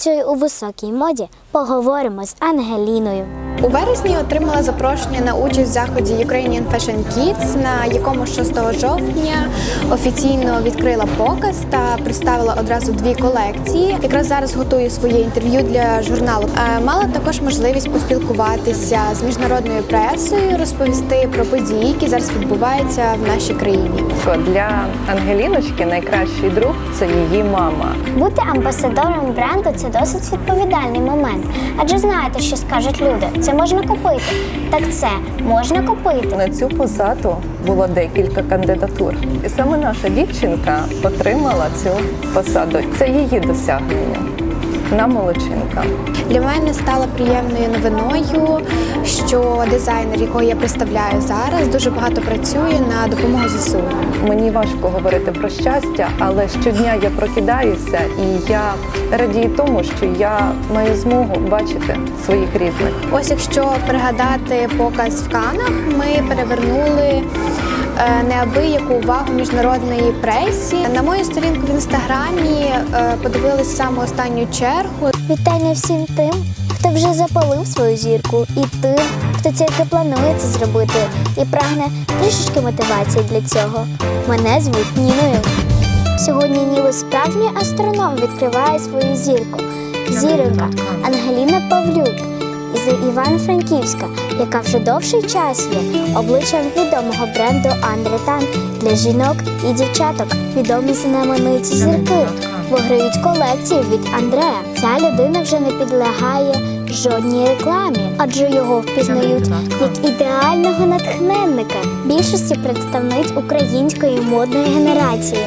Працює у високій моді, поговоримо з Ангеліною. У вересні отримала запрошення на участь в заході Ukrainian Fashion Kids, на якому 6 жовтня офіційно відкрила показ та представила одразу дві колекції. Якраз зараз готую своє інтерв'ю для журналу. Е, Мала також можливість поспілкуватися з міжнародною пресою, розповісти про події, які зараз відбуваються в нашій країні. Для Ангеліночки найкращий друг це її мама. Бути амбасадором бренду це досить відповідальний момент. Адже знаєте, що скажуть люди. Це можна купити. Так це можна купити. На цю посаду було декілька кандидатур. І саме наша дівчинка отримала цю посаду. Це її досягнення. Вона молодчинка. Для мене стало приємною новиною, що дизайнер, якого я представляю зараз, дуже багато працює на допомогу ЗСУ. Мені важко говорити про щастя, але щодня я прокидаюся і я радію тому, що я маю змогу бачити своїх рідних. Ось якщо пригадати показ в Канах, ми перевернули. Е, Неабияку увагу міжнародної пресі на мою сторінку в інстаграмі е, подивились саме останню чергу. Вітання всім тим, хто вже запалив свою зірку, і тим, хто тільки планує це зробити і прагне трішечки мотивації для цього. Мене звуть Ніною. Сьогодні ніби справжній астроном відкриває свою зірку. Зіронька Ангеліна Павлюк із Івано-Франківська, яка вже довший час є обличчям відомого бренду Андретан для жінок і дівчаток. Відомі знамениті зірки виграють колекції від Андрея. Ця людина вже не підлягає жодній рекламі, адже його впізнають як ідеального натхненника більшості представниць української модної генерації.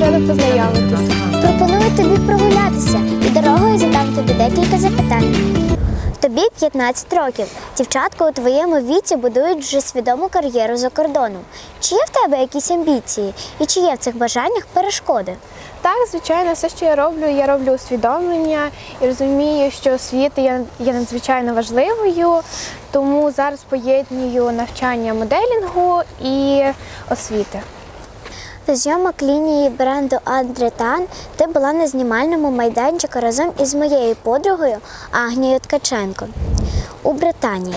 Рада познайомитись. Пропоную тобі прогулятися і дорогою задам тобі декілька запитань. Тобі 15 років. Дівчатка у твоєму віці будують вже свідому кар'єру за кордоном. Чи є в тебе якісь амбіції? І чи є в цих бажаннях перешкоди? Так, звичайно, все, що я роблю, я роблю усвідомлення і розумію, що освіта є, є надзвичайно важливою, тому зараз поєдную навчання моделінгу і освіти. До зйомок лінії бренду Андретан ти була на знімальному майданчику разом із моєю подругою Агнією Ткаченко у Британії.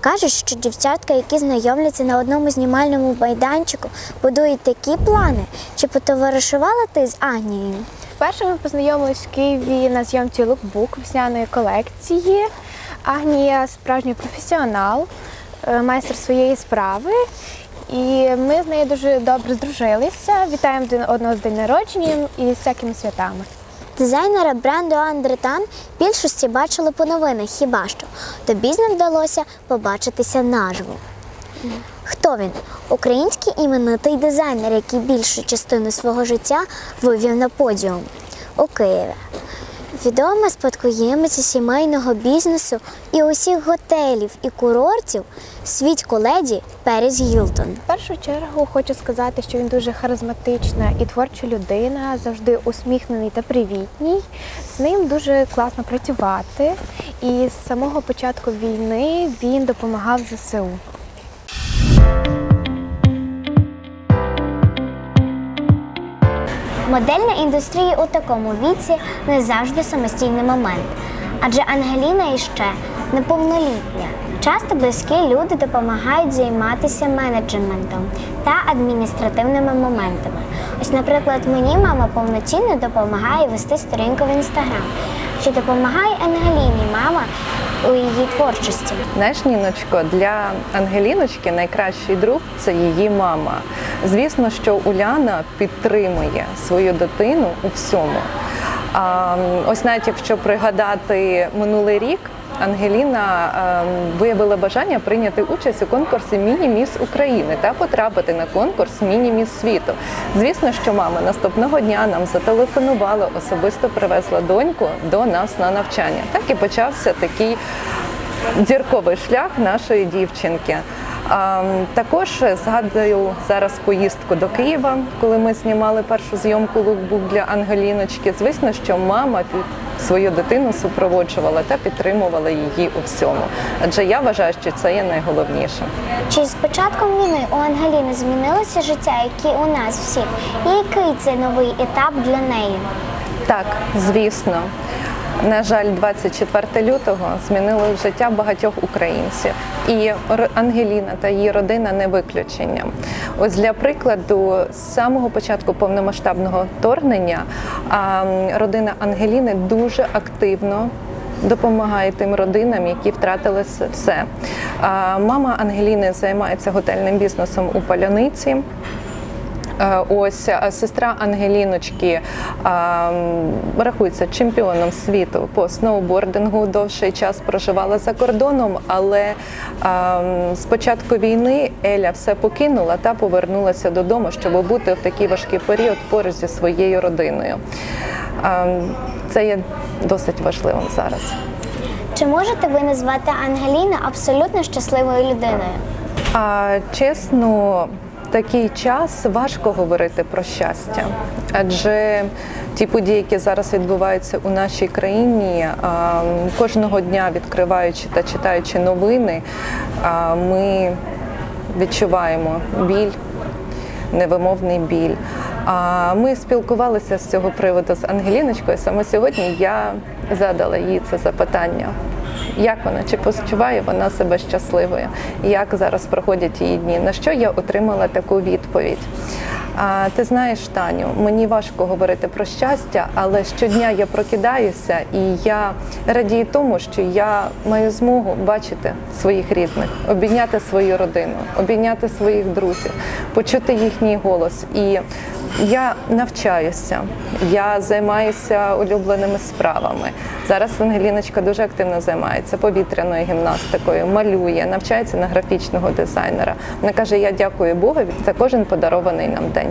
Кажуть, що дівчатка, які знайомляться на одному знімальному майданчику, будують такі плани. Чи потоваришувала ти з Агнією? Вперше ми познайомились в Києві на зйомці лукбук весняної колекції. Агнія справжній професіонал, е, майстер своєї справи. І ми з нею дуже добре здружилися. Вітаємо одного з день народження і з всякими святами. Дизайнера бренду Андретан більшості бачили по новинах, хіба що тобі з ним вдалося побачитися наживо. Хто він? Український іменитий дизайнер, який більшу частину свого життя вивів на подіум у Києві. Відома спадкоємиця сімейного бізнесу і усіх готелів і курортів світську леді Періс Гілтон. В першу чергу хочу сказати, що він дуже харизматична і творча людина, завжди усміхнений та привітній. З ним дуже класно працювати. І з самого початку війни він допомагав ЗСУ. Модельна індустрія у такому віці не завжди самостійний момент, адже Ангеліна іще неповнолітня. Часто близькі люди допомагають займатися менеджментом та адміністративними моментами. Ось, наприклад, мені мама повноцінно допомагає вести сторінку в інстаграм, що допомагає Ангеліні мама у її творчості. Знаєш, Ніночко, для Ангеліночки найкращий друг це її мама. Звісно, що Уляна підтримує свою дитину у всьому. А, ось навіть якщо пригадати минулий рік. Ангеліна ем, виявила бажання прийняти участь у конкурсі Міні-Міс України та потрапити на конкурс Міні-Міс світу. Звісно, що мама наступного дня нам зателефонувала, особисто привезла доньку до нас на навчання. Так і почався такий зірковий шлях нашої дівчинки. Також згадую зараз поїздку до Києва, коли ми знімали першу зйомку лукбук для Ангеліночки. Звісно, що мама свою дитину супроводжувала та підтримувала її у всьому. Адже я вважаю, що це є найголовніше. Чи з початком війни у Ангеліни змінилося життя, як і у нас всіх? І який це новий етап для неї? Так, звісно. На жаль, 24 лютого змінило життя багатьох українців, і Ангеліна та її родина не виключення. Ось для прикладу, з самого початку повномасштабного вторгнення родина Ангеліни дуже активно. Допомагає тим родинам, які втратили все. Мама Ангеліни займається готельним бізнесом у Паляниці. Е, Ось сестра Ангеліночки а, рахується чемпіоном світу по сноубордингу. Довший час проживала за кордоном, але а, м, з початку війни Еля все покинула та повернулася додому, щоб бути в такий важкий період поруч зі своєю родиною. Це є досить важливим зараз. Чи можете ви назвати Ангеліну абсолютно щасливою людиною? А чесно, такий час важко говорити про щастя, адже ті події, які зараз відбуваються у нашій країні, кожного дня відкриваючи та читаючи новини, ми відчуваємо біль. Невимовний біль. А ми спілкувалися з цього приводу з Ангеліночкою. Саме сьогодні я задала їй це запитання. Як вона чи почуває вона себе щасливою? Як зараз проходять її дні? На що я отримала таку відповідь? А ти знаєш, Таню, мені важко говорити про щастя, але щодня я прокидаюся і я радію тому, що я маю змогу бачити своїх рідних, обійняти свою родину, обійняти своїх друзів, почути їхній голос. І я навчаюся, я займаюся улюбленими справами. Зараз Ангеліночка дуже активно займається повітряною гімнастикою, малює, навчається на графічного дизайнера. Вона каже: Я дякую Богу за кожен подарований нам день.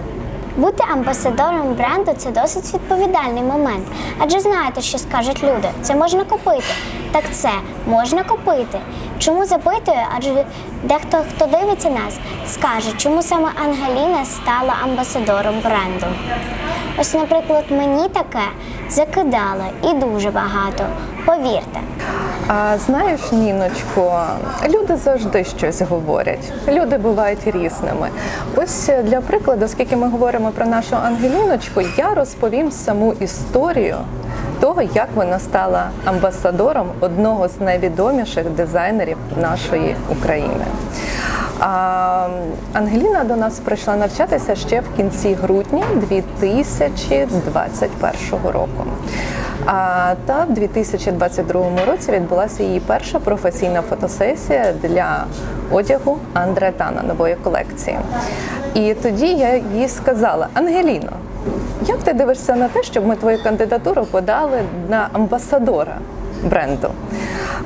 Бути амбасадором бренду це досить відповідальний момент. Адже знаєте, що скажуть люди. Це можна купити. Так це можна купити. Чому запитую? Адже дехто, хто дивиться нас, скаже, чому саме Ангеліна стала амбасадором бренду. Ось, наприклад, мені таке закидали і дуже багато. Повірте. А знаєш, Ніночко, люди завжди щось говорять. Люди бувають різними. Ось е, для прикладу, оскільки ми говоримо про нашу Ангеліночку, я розповім саму історію того, як вона стала амбасадором одного з найвідоміших дизайнерів нашої України. А, Ангеліна до нас прийшла навчатися ще в кінці грудня 2021 року. А, та в 2022 році відбулася її перша професійна фотосесія для одягу Андре Тана нової колекції. І тоді я їй сказала: Ангеліно, як ти дивишся на те, щоб ми твою кандидатуру подали на амбасадора бренду?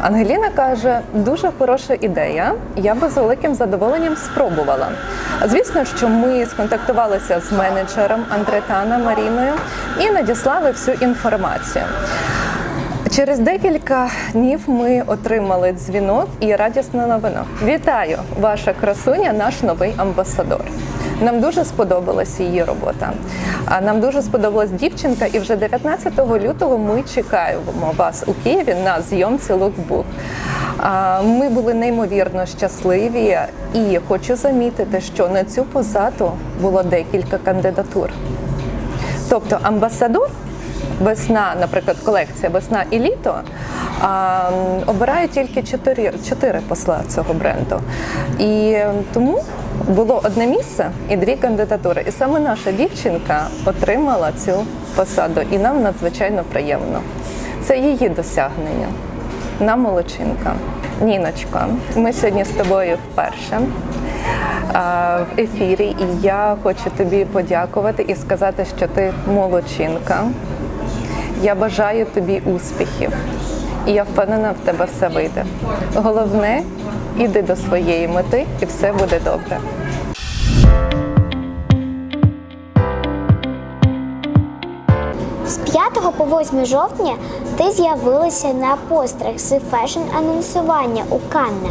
Ангеліна каже, дуже хороша ідея. Я би з великим задоволенням спробувала. Звісно, що ми сконтактувалися з менеджером Андретана Маріною і надіслали всю інформацію. Через декілька днів ми отримали дзвінок і радісну новину. Вітаю, ваша красуня, наш новий амбасадор. Нам дуже сподобалася її робота. Нам дуже сподобалась дівчинка, і вже 19 лютого ми чекаємо вас у Києві на зйомці лукбук. Ми були неймовірно щасливі, і хочу замітити, що на цю посаду було декілька кандидатур. Тобто амбасадор, весна, наприклад, колекція весна і літо. А, обирає тільки чотири, чотири посла цього бренду. І тому було одне місце і дві кандидатури. І саме наша дівчинка отримала цю посаду, і нам надзвичайно приємно. Це її досягнення. На молодчинка. Ніночка, ми сьогодні з тобою вперше в ефірі, і я хочу тобі подякувати і сказати, що ти молодчинка. Я бажаю тобі успіхів, і я впевнена, в тебе все вийде. Головне, іди до своєї мети, і все буде добре. З 5 по 8 жовтня ти з'явилася на пострах з фешн анонсування у Канне,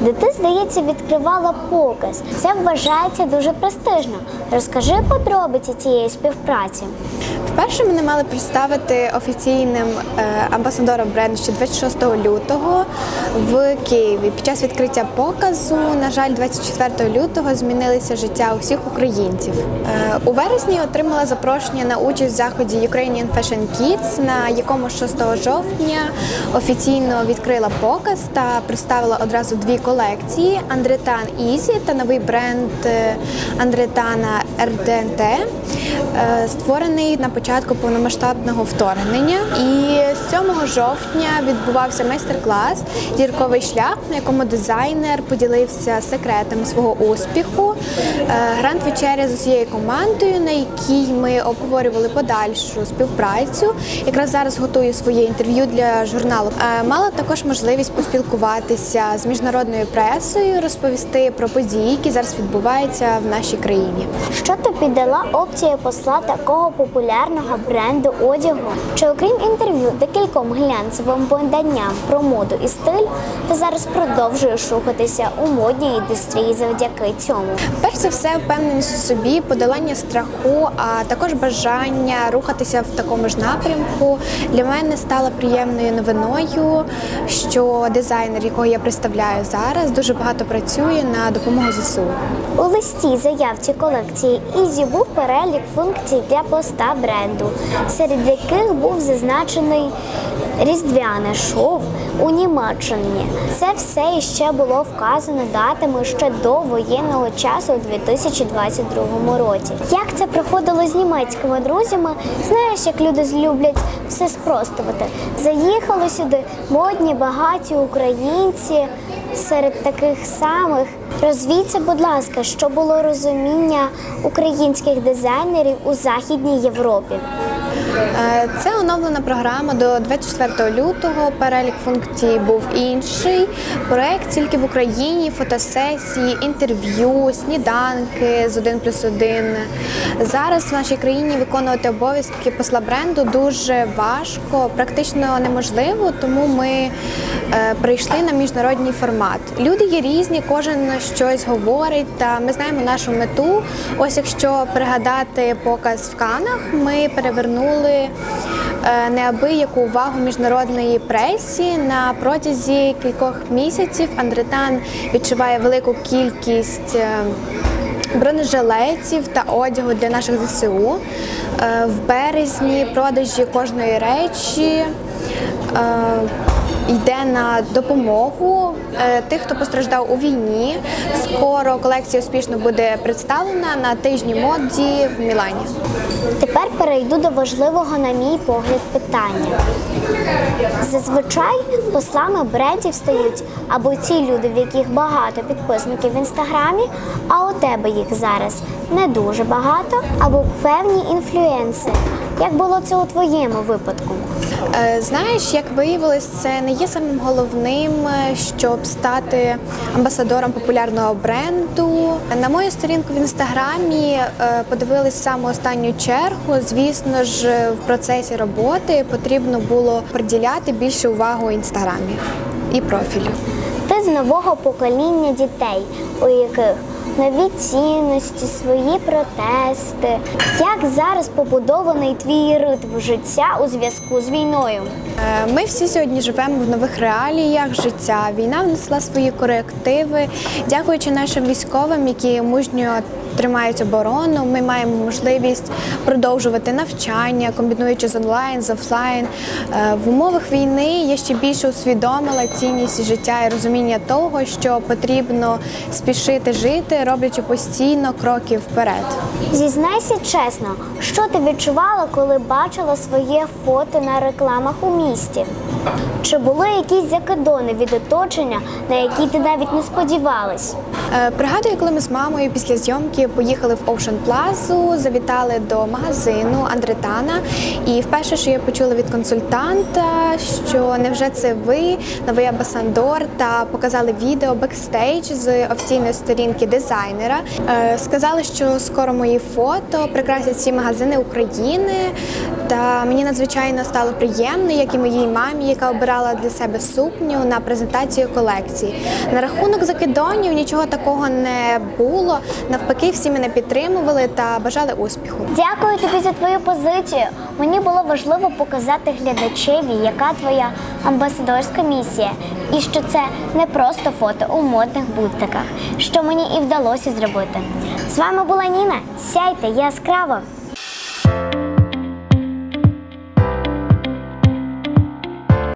де ти, здається, відкривала показ. Це вважається дуже престижно. Розкажи подробиці цієї співпраці. Вперше мене мали представити офіційним е, амбасадором бренду ще 26 лютого в Києві. Під час відкриття показу, на жаль, 24 лютого змінилися життя усіх українців. Е, у вересні отримала запрошення на участь в заході Ukrainian Fashion Kids, на якому 6 жовтня офіційно відкрила показ та представила одразу дві колекції Андретан Ізі та новий бренд е, Андретана РДНТ, е, створений на початку повномасштабного вторгнення. І 7 жовтня відбувався майстер-клас Зірковий шлях, на якому дизайнер поділився секретами свого успіху. Е, Гранд вечеря з усією командою, на якій ми обговорювали подальшу співпрацю. Якраз зараз готую своє інтерв'ю для журналу. Мала також можливість поспілкуватися з міжнародною пресою, розповісти про події, які зараз відбуваються в нашій країні. Що тобі дала опція посла такого популярного бренду одягу? Чи окрім інтерв'ю декільком глянцевим виданням про моду і стиль, ти зараз продовжуєш рухатися у модній індустрії завдяки цьому? Перш за все, впевненість у собі, подолання страху, а також бажання рухатися в такому ж напрямку для мене стало приємною новиною, що дизайнер, якого я представляю зараз, дуже багато працює на допомогу ЗСУ. У листі заявці колекції Ізі був перелік функцій для поста бренду, серед яких був зазначений різдвяне шоу у Німеччині. Це все іще було вказано датами ще до воєнного часу у 2022 році. Як це проходило з німецькими друзями? Знаєш, як люди люблять все спростувати. Заїхали сюди модні, багаті українці серед таких самих. Розвійте, будь ласка, що було розуміння українських дизайнерів у Західній Європі. Е, Це оновлена програма до 24 лютого. Перелік функцій був інший. Проект тільки в Україні, фотосесії, інтерв'ю, сніданки з 1 плюс 1. Зараз в нашій країні виконувати обов'язки посла бренду дуже важко, практично неможливо, тому ми е, прийшли на міжнародний формат. Люди є різні, кожен щось говорить, та ми знаємо нашу мету. Ось якщо пригадати показ в Канах, ми перевернули е, неабияку увагу міжнародної пресі на протязі кількох місяців. Андретан відчуває велику кількість. е, Бронежилетів та одягу для наших ЗСУ Е, в березні продажі кожної речі йде на допомогу е, тих, хто постраждав у війні. Скоро колекція успішно буде представлена на тижні моді в Мілані. Тепер перейду до важливого, на мій погляд, питання. Зазвичай послами брендів стають або ті люди, в яких багато підписників в інстаграмі, а у тебе їх зараз не дуже багато, або певні інфлюенси. Як було це у твоєму випадку? Е, Знаєш, як виявилось, це не є самим головним, е, щоб стати амбасадором популярного бренду. На мою сторінку в інстаграмі е, подивились саме останню чергу. Звісно ж, в процесі роботи потрібно було приділяти більше уваги інстаграмі і профілю. Ти з нового покоління дітей, у яких нові цінності, свої протести. Як зараз побудований твій ритм життя у зв'язку з війною? Е, Ми всі сьогодні живемо в нових реаліях життя. Війна внесла свої корективи. Дякуючи нашим військовим, які мужньо тримають оборону. Ми маємо можливість продовжувати навчання, комбінуючи з онлайн, з офлайн. Е, В умовах війни я ще більше усвідомила цінність життя і розуміння того, що потрібно спішити жити, роблячи постійно кроки вперед. Зізнайся чесно, що ти відчувала, коли бачила своє фото на рекламах у місті? Чи були якісь закидони від оточення, на які ти навіть не сподівалась? Е, Пригадую, коли ми з мамою після зйомки поїхали в Ocean Plaza, завітали до магазину Андретана. І вперше, що я почула від консультанта, що невже це ви, новий амбасадор, та показали відео бекстейдж з офіційної сторінки дизайнера. Е, Сказали, що скоро мої фото прикрасять всі магазини України. Та мені надзвичайно стало приємно, як і моїй мамі, яка обирала для себе сукню на презентацію колекції. На рахунок закидонів нічого такого не було. Навпаки, всі мене підтримували та бажали успіху. Дякую тобі за твою позицію. Мені було важливо показати глядачеві, яка твоя амбасадорська місія, і що це не просто фото у модних бутиках, що мені і вдалося зробити. З вами була Ніна. Сяйте яскраво!